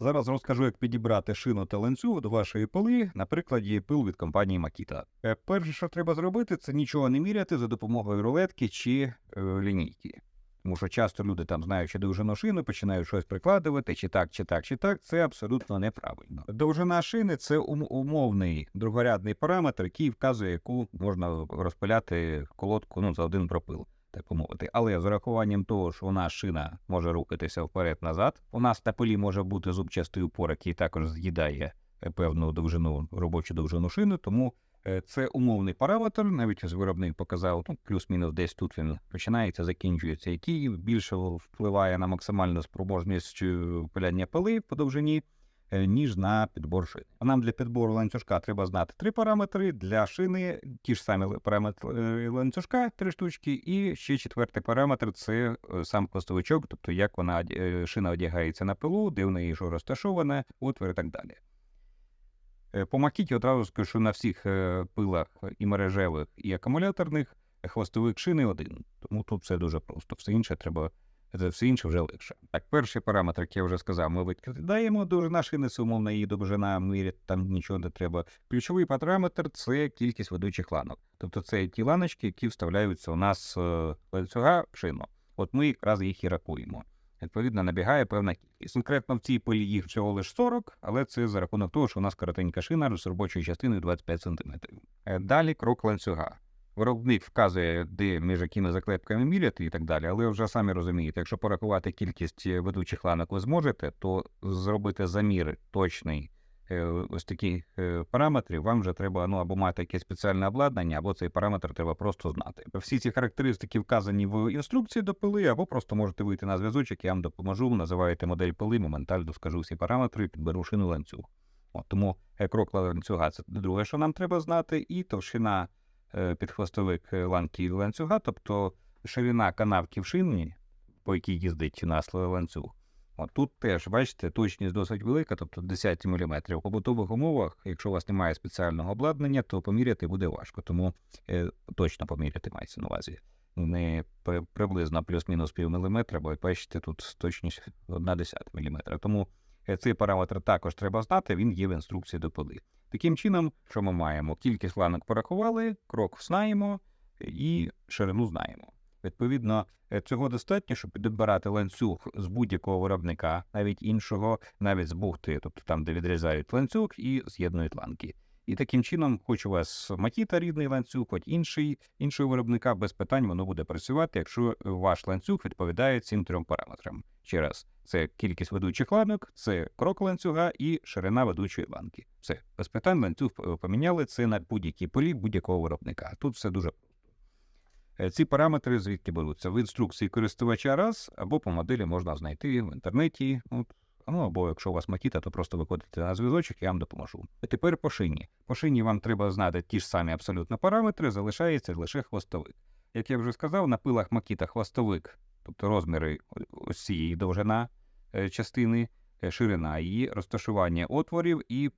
Зараз розкажу, як підібрати шину та ланцюг до вашої пили на прикладі пил від компанії Makita. Е, Перше, що треба зробити, це нічого не міряти за допомогою рулетки чи е, лінійки. Тому що часто люди там, знаючи довжину шини, починають щось прикладувати, чи так, чи так, чи так. Це абсолютно неправильно. Довжина шини це умовний другорядний параметр, який вказує, яку можна розпиляти колодку ну, за один пропил. Так би мовити, але з урахуванням того, що у нас шина може рухатися вперед-назад, у нас на пилі може бути зубчастий упор, який також з'їдає е, певну довжину робочу довжину шини, тому е, це умовний параметр. Навіть виробник показав, ну плюс-мінус десь тут він починається, закінчується, який більше впливає на максимальну спроможність е, пиляння пили по довжині. Е, Ніж на підбор шини. Нам для підбору ланцюжка треба знати три параметри. Для шини ті ж самі параметри е, ланцюжка, три штучки, і ще четвертий параметр це е, сам хвостовичок, тобто як вона шина одягається на пилу, де в неї що розташоване, отвір і так далі. По макіті одразу скажу, що на всіх пилах і мережевих, і акумуляторних хвостовик шини один. Тому тут все дуже просто. Все інше треба, це все інше вже легше. Так, перший параметр, як я вже сказав, ми викидаємо довжина шини, це її довжина, міряти там нічого не треба. Ключовий параметр це кількість ведучих ланок. Тобто це ті ланочки, які вставляються у нас е, ланцюга в шину. От ми якраз їх і рахуємо. Відповідно, набігає певна кількість. Конкретно в цій пилі їх всього лише 40, але це за рахунок того, що у нас коротенька шина з робочою частиною 25 см. Далі крок ланцюга. Виробник вказує, де між якими заклепками міряти і так далі, але вже самі розумієте, якщо порахувати кількість е, ведучих ланок ви зможете, то зробити замір точний е, ось таких е, параметрів, вам вже треба ну, або мати якесь спеціальне обладнання, або цей параметр треба просто знати. Всі ці характеристики вказані в інструкції до пили, або просто можете вийти на зв'язочок, я вам допоможу, називаєте модель пили, моментально скажу всі параметри, підберу шину ланцюг. От, тому крок ланцюга це друге, що нам треба знати, і товщина підхвостовик е, ланки ланцюга, тобто ширина канавки в шині, по якій їздить у ланцюг. От тут теж, бачите, точність досить велика, тобто 10 мм. У побутових умовах, якщо у вас немає спеціального обладнання, то поміряти буде важко, тому е, точно поміряти мається на увазі. Не при- приблизно плюс-мінус пів міліметра, бо бачите, тут точність 1 десята міліметра. Тому е, цей параметр також треба знати, він є в інструкції до пили. Таким чином, що ми маємо? Кількість ланок порахували, крок знаємо і ширину знаємо. Відповідно, е, цього достатньо, щоб підбирати ланцюг з будь-якого виробника, навіть іншого, навіть з бухти, тобто там, де відрізають ланцюг і з'єднують ланки. І таким чином, хоч у вас Макіта рідний ланцюг, хоч інший, іншого виробника, без питань воно буде працювати, якщо ваш ланцюг відповідає цим трьом параметрам. Ще раз, це кількість ведучих ланок, це крок ланцюга і ширина ведучої ланки. Все, без питань ланцюг е, поміняли це на будь-якій полі будь-якого виробника. Тут все дуже просто. Е, Ці параметри звідки беруться в інструкції користувача раз, або по моделі можна знайти в інтернеті. От, ну або якщо у вас макіта, то просто виходите на зв'язочок, я вам допоможу. А тепер по шині. По шині вам треба знати ті ж самі абсолютно параметри, залишається лише хвостовик. Як я вже сказав, на пилах макіта хвостовик, тобто розміри цієї довжина е, частини, е, ширина її, розташування отворів і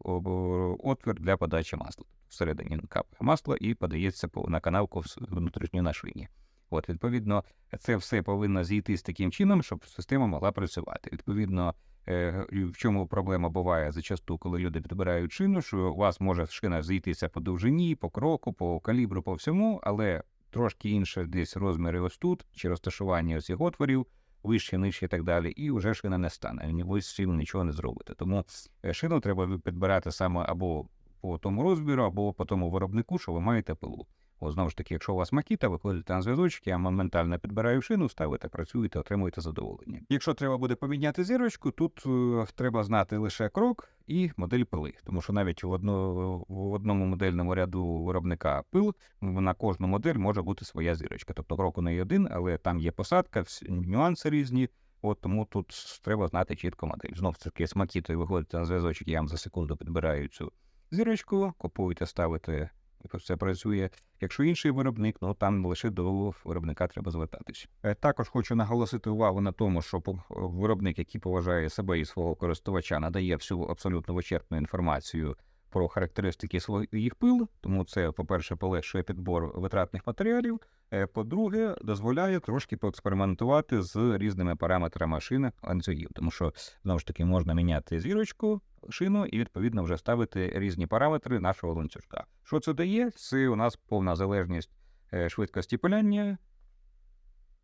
отвір для подачі масла. Всередині капає масло і подається по- на канавку внутрішню на швині. От, відповідно, це все повинно зійтись таким чином, щоб система могла працювати. Відповідно, е, в чому проблема буває зачасту, коли люди підбирають шину, що у вас може шина зійтися по довжині, по кроку, по калібру, по всьому, але трошки інше десь розміри ось тут, чи розташування цих отворів, вище, нижче і так далі, і вже шина не стане. Ні ви з цим нічого не зробите. Тому е, шину треба підбирати саме або по тому розміру, або по тому виробнику, що ви маєте пилу. О, знову ж таки, якщо у вас макіта, виходите на зв'язочок, я моментально підбираю шину, ставите, працюєте, отримуєте задоволення. Якщо треба буде поміняти зірочку, тут е, треба знати лише крок і модель пили, тому що навіть в, одно, в одному модельному ряду виробника пил на кожну модель може бути своя зірочка. Тобто крок у неї один, але там є посадка, нюанси різні. От тому тут треба знати чітко модель. Знов таки з макітою виходите на зв'язочок, я вам за секунду підбираю цю зірочку, купуєте, ставите, і все працює. Якщо інший виробник, ну там лише до виробника треба звертатись. Е, Також хочу наголосити увагу на тому, що виробник, який поважає себе і свого користувача, надає всю абсолютно вичерпну інформацію про характеристики своїх пил, тому це, по-перше, полегшує підбор витратних матеріалів. е, По-друге, дозволяє трошки поекспериментувати з різними параметрами шини ланцюгів, тому що знову ж таки можна міняти зірочку, шину і відповідно вже ставити різні параметри нашого ланцюжка. Що це дає? Це у нас повна залежність е, швидкості пиляння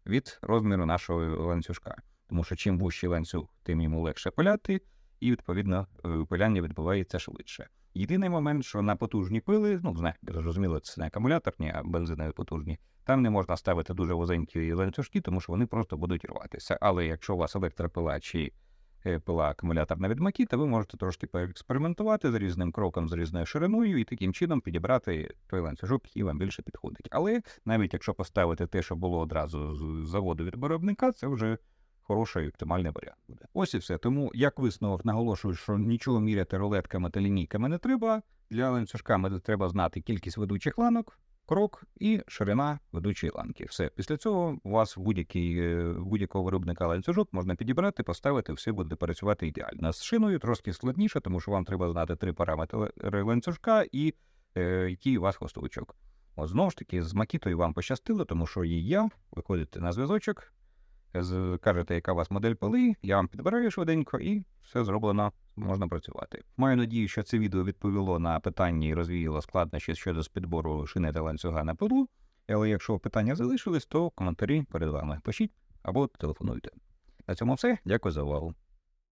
від розміру нашого ланцюжка. Тому що чим вужчий ланцюг, тим йому легше пиляти, і відповідно е, пиляння відбувається швидше. Єдиний момент, що на потужні пили, ну зрозуміло, це не акумуляторні, а бензинові потужні, там не можна ставити дуже вузенькі ланцюжки, тому що вони просто будуть рватися. Але якщо у вас електропила чи пила акумуляторна від Makita, ви можете трошки поекспериментувати з різним кроком, з різною шириною, і таким чином підібрати той ланцюжок, який вам більше підходить. Але навіть якщо поставити те, що було одразу з заводу від виробника, це вже хороший оптимальний варіант буде. Ось і все. Тому як висновок наголошую, що нічого міряти рулетками та лінійками не треба. Для ланцюжками треба знати кількість ведучих ланок, крок і ширина ведучої ланки. Все. Після цього у вас будь-який е, будь-якого виробника ланцюжок можна підібрати, поставити, все буде працювати ідеально. З шиною трошки складніше, тому що вам треба знати три параметри ланцюжка і е, який у вас хвостовичок. От знову ж таки, з макітою вам пощастило, тому що її я, виходите на зв'язочок, кажете, яка у вас модель пили, я вам підбираю швиденько і все зроблено, можна працювати. Маю надію, що це відео відповіло на питання і розвіяло складнощі щодо підбору шини та ланцюга на пилу. Але якщо питання залишились, то коментарі перед вами пишіть або телефонуйте. На цьому все. Дякую за увагу.